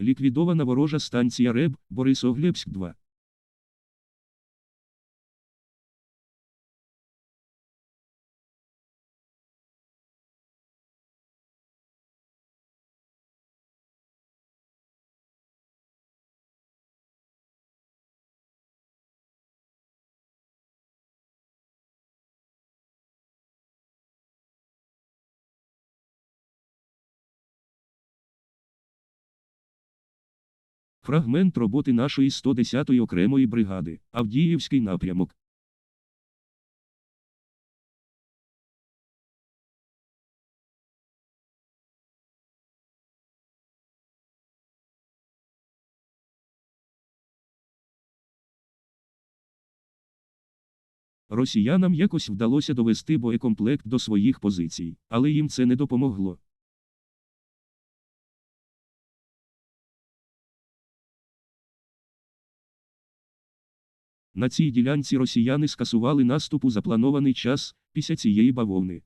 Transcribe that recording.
Ліквідована ворожа станція РЕБ, Борисоглебськ 2. Фрагмент роботи нашої 110-ї окремої бригади. Авдіївський напрямок. Росіянам якось вдалося довести боєкомплект до своїх позицій, але їм це не допомогло. На цій ділянці росіяни скасували наступ у запланований час після цієї бавовни.